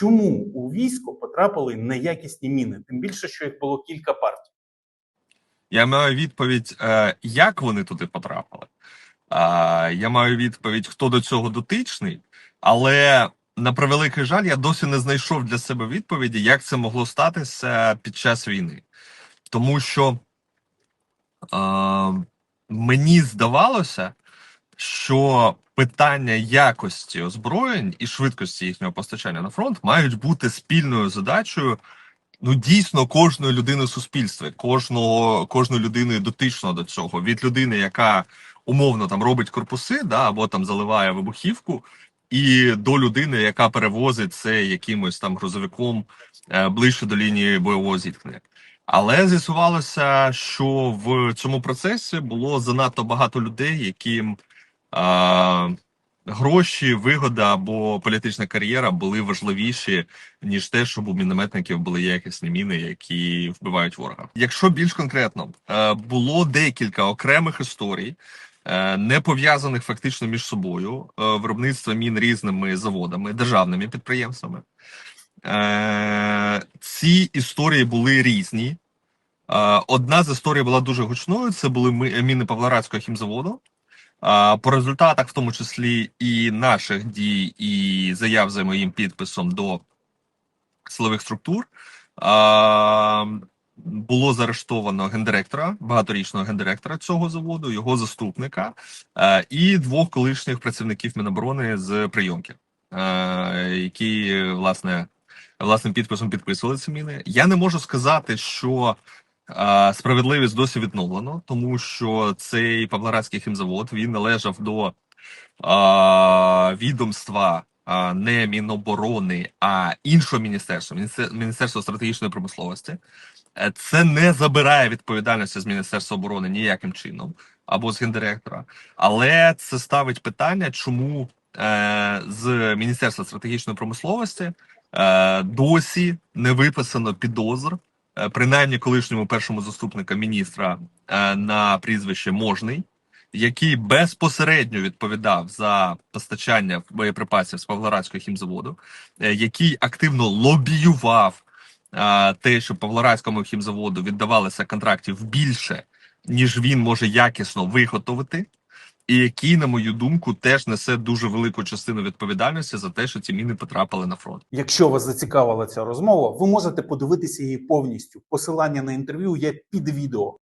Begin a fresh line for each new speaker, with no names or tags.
чому у військо потрапили неякісні міни, тим більше, що їх було кілька партій.
Я маю відповідь, е, як вони туди потрапили. Е, Я маю відповідь, хто до цього дотичний, але на превеликий жаль, я досі не знайшов для себе відповіді, як це могло статися під час війни. Тому що е, мені здавалося, що питання якості озброєнь і швидкості їхнього постачання на фронт мають бути спільною задачею ну дійсно кожної людини в суспільстві, кожного кожної людини дотичного до цього, від людини, яка умовно там робить корпуси, да або там заливає вибухівку, і до людини, яка перевозить це якимось там грузовиком е, ближче до лінії бойового зіткнення. Але з'ясувалося, що в цьому процесі було занадто багато людей, яким гроші, вигода або політична кар'єра були важливіші ніж те, щоб у мінометників були якісні міни, які вбивають ворога. Якщо більш конкретно, е, було декілька окремих історій, е, не пов'язаних фактично між собою, е, виробництва мін різними заводами, державними підприємствами. Ці історії були різні. Одна з історій була дуже гучною. Це були міни Павлоградського хімзаводу. По результатах, в тому числі і наших дій, і заяв за моїм підписом до силових структур, було заарештовано гендиректора, багаторічного гендиректора цього заводу, його заступника і двох колишніх працівників Міноборони з прийомки, які власне власним підписом підписували ці міни. Я не можу сказати, що Справедливість досі відновлено, тому що цей Павлоградський хімзавод він належав до а, відомства а, не Міноборони, а іншого міністерства Міністе- Міністерства стратегічної промисловості. Е, Це не забирає відповідальності з Міністерства оборони ніяким чином або з гендиректора, але це ставить питання, чому е, з Міністерства стратегічної промисловості е, досі не виписано підозр принаймні колишньому першому заступника міністра е, на прізвище Можний, який безпосередньо відповідав за постачання боєприпасів з Павлоградського хімзаводу, е, який активно лобіював е, те, що Павлоградському хімзаводу віддавалося контрактів більше, ніж він може якісно виготовити. І який, на мою думку, теж несе дуже велику частину відповідальності за те, що ці міни потрапили на фронт.
Якщо вас зацікавила ця розмова, ви можете подивитися її повністю. Посилання на інтерв'ю є під відео.